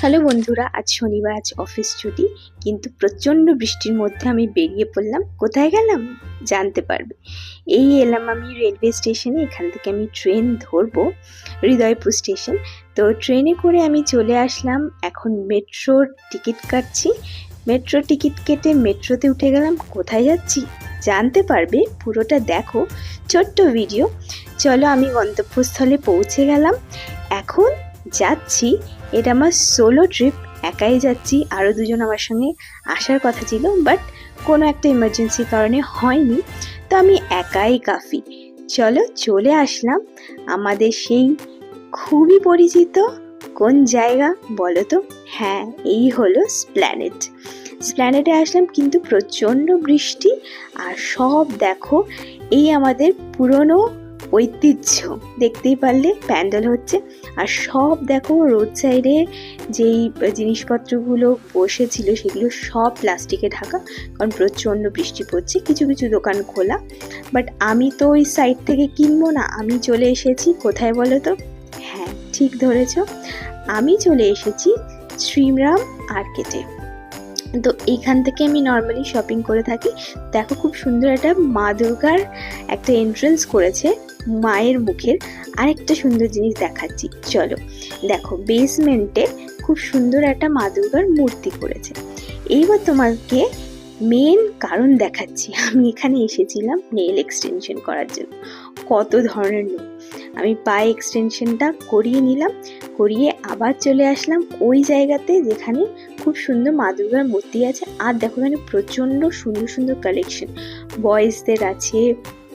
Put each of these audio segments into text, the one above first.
Hello বন্ধুরা, আজ শনিবার, আজ অফিস ছুটি, কিন্তু প্রচণ্ড বৃষ্টির মধ্যে আমি বেরিয়ে পড়লাম। কোথায় গেলাম? জানতে পারবে। এই এলাম আমি রেলওয়ে স্টেশনে, এখান থেকে আমি ট্রেন ধরবো, হৃদয়পুর স্টেশন। তো ট্রেনে করে আমি চলে আসলাম, এখন মেট্রোর টিকিট কাটছি। মেট্রো টিকিট কেটে মেট্রোতে উঠে গেলাম, কোথায় যাচ্ছি? জানতে পারবে, পুরোটা দেখো। ছোট্ট ভিডিও। চলো আমি গন্তব্যস্থলে পৌঁছে গেলাম। এখন যাচ্ছি, এটা আমার সোলো ট্রিপ একাই যাচ্ছি আরও দুজন আমার সঙ্গে আসার কথা ছিল বাট কোনো একটা ইমার্জেন্সির কারণে হয়নি, তো আমি একাই কাফি। চলো, চলে আসলাম। আমাদের সেই খুবই পরিচিত কোন জায়গা বলো তো? হ্যাঁ এই হলো স্প্ল্যানেট স্প্ল্যানেটে আসলাম কিন্তু প্রচণ্ড বৃষ্টি, আর সব দেখো, এই আমাদের পুরনো ঐতিহ্য। দেখতেই পারলে প্যান্ডেল হচ্ছে। আর সব দেখো রোড সাইডে যেই জিনিসপত্রগুলো বসেছিল সেগুলো সব প্লাস্টিকে ঢাকা, কারণ প্রচণ্ড বৃষ্টি পড়ছে, কিছু কিছু দোকান খোলা। বাট আমি তো ওই সাইড থেকে কিনবো না, আমি চলে এসেছি, কোথায় বলো তো? হ্যাঁ ঠিক ধরেছ। আমি চলে এসেছি শ্রীরাম আর্কেটে তো এইখান থেকে আমি নর্মালি শপিং করে থাকি। দেখো খুব সুন্দর একটা মা দুর্গার একটা এন্ট্রেন্স করেছে মায়ের মুখের। আরেকটা সুন্দর জিনিস দেখাচ্ছি, চলো। দেখো বেসমেন্টে খুব সুন্দর একটা মা দুর্গার মূর্তি করেছে। এইবার তোমাকে মেন কারণ দেখাচ্ছি। আমি এখানে এসেছিলাম নেল এক্সটেনশন করার জন্য। কত ধরনের লোক আমি পায়ে এক্সটেনশনটা করিয়ে নিলাম, করিয়ে আবার চলে আসলাম ওই জায়গাতে যেখানে খুব সুন্দর মা দুর্গার মূর্তি আছে। আর দেখো এখানে প্রচণ্ড সুন্দর সুন্দর কালেকশন বয়েজদের আছে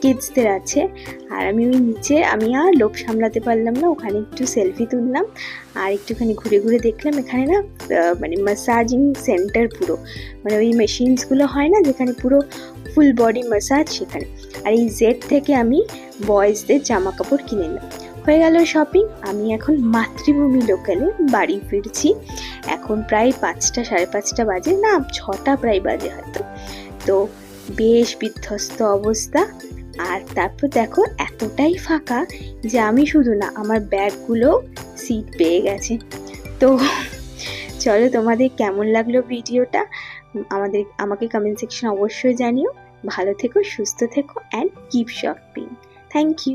কিডসদের আছে। আর আমি ওই নিচে, আমি আর লোভ সামলাতে পারলাম না, ওখানে একটু সেলফি তুললাম। আর একটুখানি ঘুরে ঘুরে দেখলাম এখানে না মানে মাসাজিং সেন্টার পুরো। মানে ওই মেশিনসগুলো হয় না, যেখানে পুরো ফুল বডি মাসাজ সেখানে। আর এই জেড থেকে আমি বয়েজদের জামা কাপড় কিনে নিলাম। হয়ে গেল শপিং আমি এখন মাতৃভূমি লোকালে বাড়ি ফিরছি। এখন প্রায় পাঁচটা, সাড়ে পাঁচটা বাজে, না, ছটা প্রায় বাজে হয়তো। তো বেশ বিধ্বস্ত অবস্থা। আর তারপর দেখো, এতটাই ফাঁকা যে আমি শুধু না, আমার ব্যাগগুলো সিট পেয়ে গেছে। তো চলো তোমাদের কেমন লাগল ভিডিওটা আমাদের, আমাকে কমেন্ট সেকশন অবশ্যই জানিও। ভালো থেকো সুস্থ থেকো and keep shopping thank you